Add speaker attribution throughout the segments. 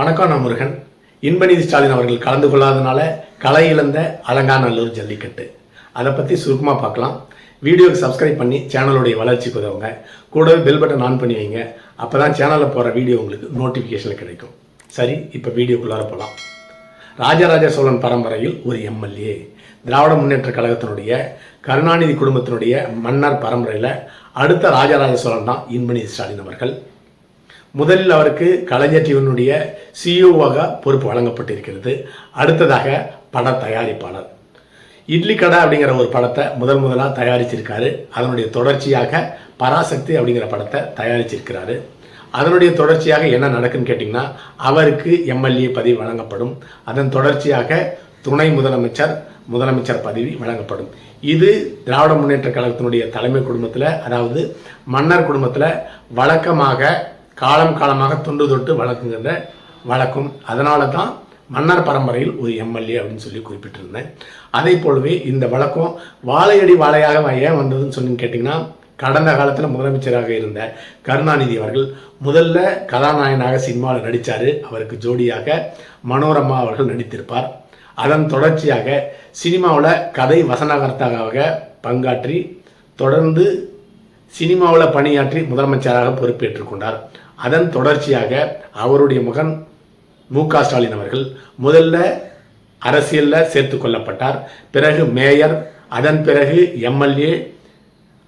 Speaker 1: வணக்கம் நான் முருகன் இன்பநீதி ஸ்டாலின் அவர்கள் கலந்து கொள்ளாதனால கலை இழந்த அலங்காநல்லூர் ஜல்லிக்கட்டு அதை பற்றி சுருக்கமாக பார்க்கலாம் வீடியோக்கு சப்ஸ்கிரைப் பண்ணி சேனலுடைய வளர்ச்சி உதவுங்க கூடவே பெல் பட்டன் ஆன் பண்ணி வைங்க அப்போ தான் சேனலில் போகிற வீடியோ உங்களுக்கு நோட்டிஃபிகேஷனில் கிடைக்கும் சரி இப்போ வீடியோக்குள்ளார போகலாம் ராஜராஜ சோழன் பரம்பரையில் ஒரு எம்எல்ஏ திராவிட முன்னேற்ற கழகத்தினுடைய கருணாநிதி குடும்பத்தினுடைய மன்னர் பரம்பரையில் அடுத்த ராஜராஜ சோழன் தான் இன்பநிதி ஸ்டாலின் அவர்கள் முதலில் அவருக்கு கலைஞர் டிவனுடைய சிஇஓவாக e பொறுப்பு வழங்கப்பட்டிருக்கிறது அடுத்ததாக பட தயாரிப்பாளர் இட்லி கடை அப்படிங்கிற ஒரு படத்தை முதல் முதலாக தயாரிச்சிருக்காரு அதனுடைய தொடர்ச்சியாக பராசக்தி அப்படிங்கிற படத்தை தயாரிச்சிருக்கிறாரு அதனுடைய தொடர்ச்சியாக என்ன நடக்குன்னு கேட்டிங்கன்னா அவருக்கு எம்எல்ஏ பதவி வழங்கப்படும் அதன் தொடர்ச்சியாக துணை முதலமைச்சர் முதலமைச்சர் பதவி வழங்கப்படும் இது திராவிட முன்னேற்ற கழகத்தினுடைய தலைமை குடும்பத்தில் அதாவது மன்னர் குடும்பத்தில் வழக்கமாக காலம் காலமாக தொண்டு தொட்டு வழக்குங்கிற வழக்கம் அதனால தான் மன்னர் பரம்பரையில் ஒரு எம்எல்ஏ அப்படின்னு சொல்லி குறிப்பிட்டிருந்தேன் அதே போலவே இந்த வழக்கம் வாழையடி வாழையாக ஏன் வந்ததுன்னு சொன்னீங்கன்னு கேட்டிங்கன்னா கடந்த காலத்தில் முதலமைச்சராக இருந்த கருணாநிதி அவர்கள் முதல்ல கதாநாயகனாக சினிமாவில் நடித்தார் அவருக்கு ஜோடியாக மனோரமா அவர்கள் நடித்திருப்பார் அதன் தொடர்ச்சியாக சினிமாவில் கதை வசனகர்த்தாக பங்காற்றி தொடர்ந்து சினிமாவில் பணியாற்றி முதலமைச்சராக பொறுப்பேற்றுக்கொண்டார் அதன் தொடர்ச்சியாக அவருடைய மகன் மு க ஸ்டாலின் அவர்கள் முதல்ல அரசியலில் சேர்த்து கொள்ளப்பட்டார் பிறகு மேயர் அதன் பிறகு எம்எல்ஏ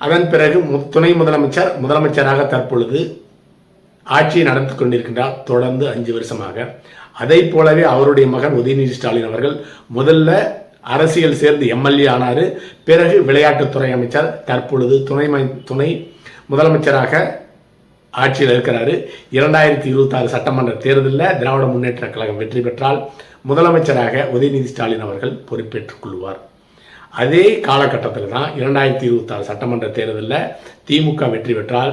Speaker 1: அதன் பிறகு துணை முதலமைச்சர் முதலமைச்சராக தற்பொழுது ஆட்சியை நடந்து கொண்டிருக்கின்றார் தொடர்ந்து அஞ்சு வருஷமாக அதை போலவே அவருடைய மகன் உதயநிதி ஸ்டாலின் அவர்கள் முதல்ல அரசியல் சேர்ந்து எம்எல்ஏ ஆனார் பிறகு விளையாட்டுத்துறை அமைச்சர் தற்பொழுது துணை துணை முதலமைச்சராக ஆட்சியில் இருக்கிறாரு இரண்டாயிரத்தி இருபத்தாறு சட்டமன்ற தேர்தலில் திராவிட முன்னேற்ற கழகம் வெற்றி பெற்றால் முதலமைச்சராக உதயநிதி ஸ்டாலின் அவர்கள் பொறுப்பேற்றுக் கொள்வார் அதே காலகட்டத்தில் தான் இரண்டாயிரத்தி இருபத்தாறு சட்டமன்ற தேர்தலில் திமுக வெற்றி பெற்றால்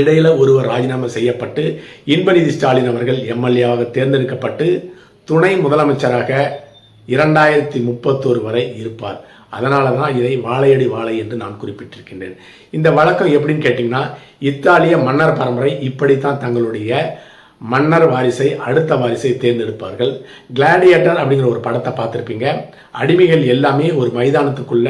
Speaker 1: இடையில் ஒருவர் ராஜினாமா செய்யப்பட்டு இன்பநிதி ஸ்டாலின் அவர்கள் எம்எல்ஏவாக தேர்ந்தெடுக்கப்பட்டு துணை முதலமைச்சராக இரண்டாயிரத்தி முப்பத்தோரு வரை இருப்பார் அதனால தான் இதை வாழையடி வாழை என்று நான் குறிப்பிட்டிருக்கின்றேன் இந்த வழக்கம் எப்படின்னு கேட்டிங்கன்னா இத்தாலிய மன்னர் பரம்பரை இப்படித்தான் தங்களுடைய மன்னர் வாரிசை அடுத்த வாரிசை தேர்ந்தெடுப்பார்கள் கிளாடியேட்டர் அப்படிங்கிற ஒரு படத்தை பார்த்துருப்பீங்க அடிமைகள் எல்லாமே ஒரு மைதானத்துக்குள்ள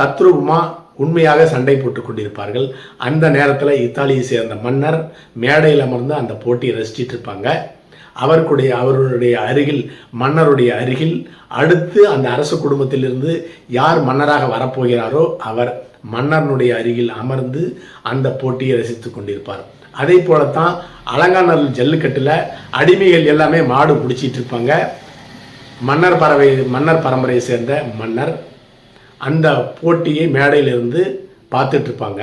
Speaker 1: தத்ரூபமாக உண்மையாக சண்டை போட்டு கொண்டிருப்பார்கள் அந்த நேரத்தில் இத்தாலியை சேர்ந்த மன்னர் மேடையில் அமர்ந்து அந்த போட்டியை ரசிச்சிட்டு இருப்பாங்க அவருக்குடைய அவர்களுடைய அருகில் மன்னருடைய அருகில் அடுத்து அந்த அரச குடும்பத்திலிருந்து யார் மன்னராக வரப்போகிறாரோ அவர் மன்னர்னுடைய அருகில் அமர்ந்து அந்த போட்டியை ரசித்து கொண்டிருப்பார் அதே போலத்தான் அலங்காநல் ஜல்லிக்கட்டில் அடிமைகள் எல்லாமே மாடு பிடிச்சிட்டு இருப்பாங்க மன்னர் பறவை மன்னர் பரம்பரையை சேர்ந்த மன்னர் அந்த போட்டியை மேடையிலிருந்து பார்த்துட்ருப்பாங்க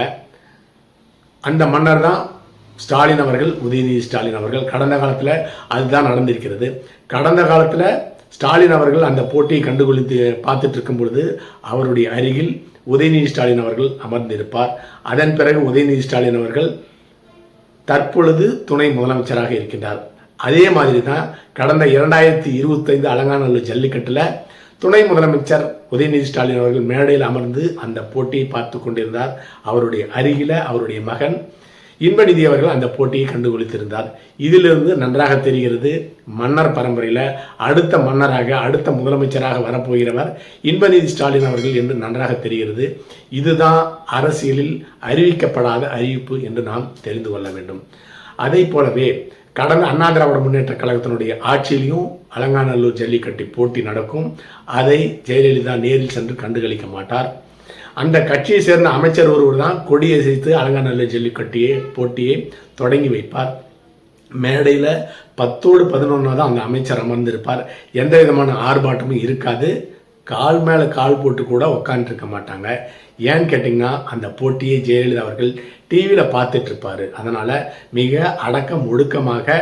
Speaker 1: அந்த மன்னர் தான் ஸ்டாலின் அவர்கள் உதயநிதி ஸ்டாலின் அவர்கள் கடந்த காலத்தில் அதுதான் நடந்திருக்கிறது கடந்த காலத்தில் ஸ்டாலின் அவர்கள் அந்த போட்டியை கண்டுகொளித்து பார்த்துட்டு இருக்கும் பொழுது அவருடைய அருகில் உதயநிதி ஸ்டாலின் அவர்கள் அமர்ந்திருப்பார் அதன் பிறகு உதயநிதி ஸ்டாலின் அவர்கள் தற்பொழுது துணை முதலமைச்சராக இருக்கின்றார் அதே மாதிரி தான் கடந்த இரண்டாயிரத்தி இருபத்தைந்து அலங்காநல்லூர் ஜல்லிக்கட்டில் துணை முதலமைச்சர் உதயநிதி ஸ்டாலின் அவர்கள் மேடையில் அமர்ந்து அந்த போட்டியை பார்த்து கொண்டிருந்தார் அவருடைய அருகில அவருடைய மகன் இன்பநிதி அவர்கள் அந்த போட்டியை கண்டுபிடித்திருந்தார் இதிலிருந்து நன்றாக தெரிகிறது மன்னர் பரம்பரையில் அடுத்த மன்னராக அடுத்த முதலமைச்சராக வரப்போகிறவர் இன்பநிதி ஸ்டாலின் அவர்கள் என்று நன்றாக தெரிகிறது இதுதான் அரசியலில் அறிவிக்கப்படாத அறிவிப்பு என்று நாம் தெரிந்து கொள்ள வேண்டும் அதை போலவே கடந்த அண்ணா திராவிட முன்னேற்ற கழகத்தினுடைய ஆட்சியிலையும் அலங்காநல்லூர் ஜல்லிக்கட்டி போட்டி நடக்கும் அதை ஜெயலலிதா நேரில் சென்று கண்டுகளிக்க மாட்டார் அந்த கட்சியை சேர்ந்த அமைச்சர் ஒருவர் தான் கொடியசைத்து அலங்காநல்லூர் ஜல்லிக்கட்டியை போட்டியை தொடங்கி வைப்பார் மேடையில் பத்தோடு பதினொன்னா தான் அந்த அமைச்சர் அமர்ந்திருப்பார் எந்த விதமான ஆர்ப்பாட்டமும் இருக்காது கால் மேலே கால் போட்டு கூட உக்காந்துருக்க மாட்டாங்க ஏன்னு கேட்டிங்கன்னா அந்த போட்டியை ஜெயலலிதா அவர்கள் டிவியில் பார்த்துட்ருப்பார் அதனால் மிக அடக்கம் ஒடுக்கமாக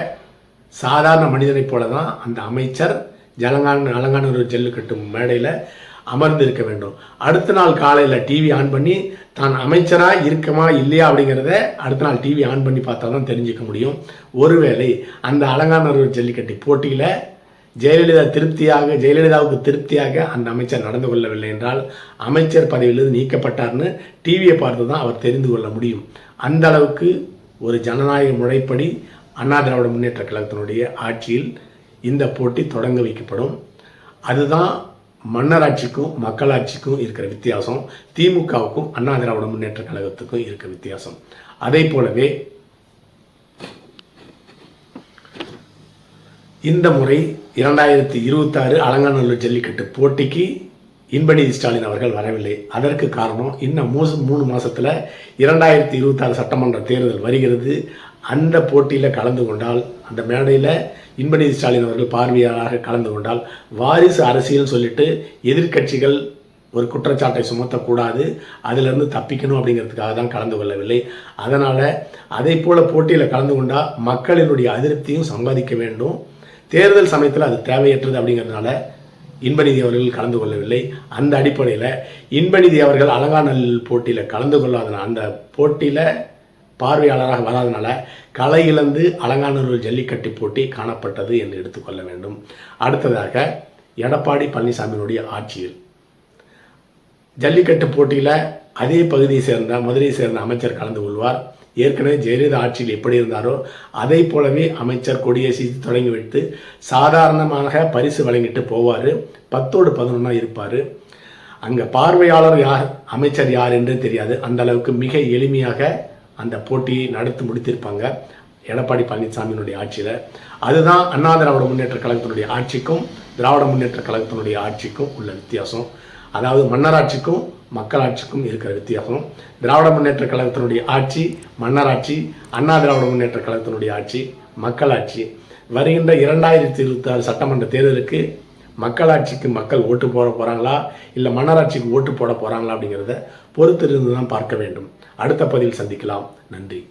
Speaker 1: சாதாரண மனிதனைப் போல தான் அந்த அமைச்சர் ஜலங்கான அலங்கானூர் ஜல்லிக்கட்டும் மேடையில் அமர்ந்திருக்க வேண்டும் அடுத்த நாள் காலையில் டிவி ஆன் பண்ணி தான் அமைச்சராக இருக்கமா இல்லையா அப்படிங்கிறத அடுத்த நாள் டிவி ஆன் பண்ணி பார்த்தா தான் தெரிஞ்சுக்க முடியும் ஒருவேளை அந்த அலங்காநல்லூர் ஜல்லிக்கட்டு போட்டியில் ஜெயலலிதா திருப்தியாக ஜெயலலிதாவுக்கு திருப்தியாக அந்த அமைச்சர் நடந்து கொள்ளவில்லை என்றால் அமைச்சர் பதவியிலிருந்து நீக்கப்பட்டார்னு டிவியை பார்த்து தான் அவர் தெரிந்து கொள்ள முடியும் அந்த அளவுக்கு ஒரு ஜனநாயக முறைப்படி அண்ணா திராவிட முன்னேற்ற கழகத்தினுடைய ஆட்சியில் இந்த போட்டி தொடங்க வைக்கப்படும் அதுதான் மன்னராட்சிக்கும் மக்களாட்சிக்கும் இருக்கிற வித்தியாசம் திமுகவுக்கும் அண்ணா திராவிட முன்னேற்ற கழகத்துக்கும் இருக்கிற வித்தியாசம் அதே போலவே இந்த முறை இரண்டாயிரத்தி இருபத்தாறு அலங்காநல்லூர் ஜல்லிக்கட்டு போட்டிக்கு இன்படி ஸ்டாலின் அவர்கள் வரவில்லை அதற்கு காரணம் இன்னும் மூணு மாசத்துல இரண்டாயிரத்தி இருபத்தாறு சட்டமன்ற தேர்தல் வருகிறது அந்த போட்டியில் கலந்து கொண்டால் அந்த மேடையில் இன்பநிதி ஸ்டாலின் அவர்கள் பார்வையாளராக கலந்து கொண்டால் வாரிசு அரசியல் சொல்லிட்டு எதிர்கட்சிகள் ஒரு குற்றச்சாட்டை சுமத்தக்கூடாது அதிலிருந்து தப்பிக்கணும் அப்படிங்கிறதுக்காக தான் கலந்து கொள்ளவில்லை அதனால் அதே போல் போட்டியில் கலந்து கொண்டால் மக்களினுடைய அதிருப்தியும் சம்பாதிக்க வேண்டும் தேர்தல் சமயத்தில் அது தேவையற்றது அப்படிங்கிறதுனால இன்பநிதி அவர்கள் கலந்து கொள்ளவில்லை அந்த அடிப்படையில் இன்பநிதி அவர்கள் அலங்காநல் போட்டியில் கலந்து கொள்ளாத அந்த போட்டியில் பார்வையாளராக வராதனால கலை அலங்காநல்லூர் ஜல்லிக்கட்டு போட்டி காணப்பட்டது என்று எடுத்துக்கொள்ள வேண்டும் அடுத்ததாக எடப்பாடி பழனிசாமியினுடைய ஆட்சியில் ஜல்லிக்கட்டு போட்டியில் அதே பகுதியை சேர்ந்த மதுரையை சேர்ந்த அமைச்சர் கலந்து கொள்வார் ஏற்கனவே ஜெயலலிதா ஆட்சியில் எப்படி இருந்தாரோ அதை போலவே அமைச்சர் கொடியேசி தொடங்கிவிட்டு சாதாரணமாக பரிசு வழங்கிட்டு போவார் பத்தோடு பதினொன்னா இருப்பார் அங்கே பார்வையாளர் யார் அமைச்சர் யார் என்று தெரியாது அந்த அளவுக்கு மிக எளிமையாக அந்த போட்டியை நடத்தி முடித்திருப்பாங்க எடப்பாடி பழனிசாமியினுடைய ஆட்சியில் அதுதான் அண்ணா திராவிட முன்னேற்ற கழகத்தினுடைய ஆட்சிக்கும் திராவிட முன்னேற்ற கழகத்தினுடைய ஆட்சிக்கும் உள்ள வித்தியாசம் அதாவது மன்னராட்சிக்கும் மக்களாட்சிக்கும் இருக்கிற வித்தியாசம் திராவிட முன்னேற்ற கழகத்தினுடைய ஆட்சி மன்னராட்சி அண்ணா திராவிட முன்னேற்ற கழகத்தினுடைய ஆட்சி மக்களாட்சி வருகின்ற இரண்டாயிரத்தி இருபத்தி ஆறு சட்டமன்ற தேர்தலுக்கு மக்களாட்சிக்கு மக்கள் ஓட்டு போட போகிறாங்களா இல்லை மன்னராட்சிக்கு ஓட்டு போட போகிறாங்களா அப்படிங்கிறத பொறுத்திருந்து தான் பார்க்க வேண்டும் அடுத்த பதிவில் சந்திக்கலாம் நன்றி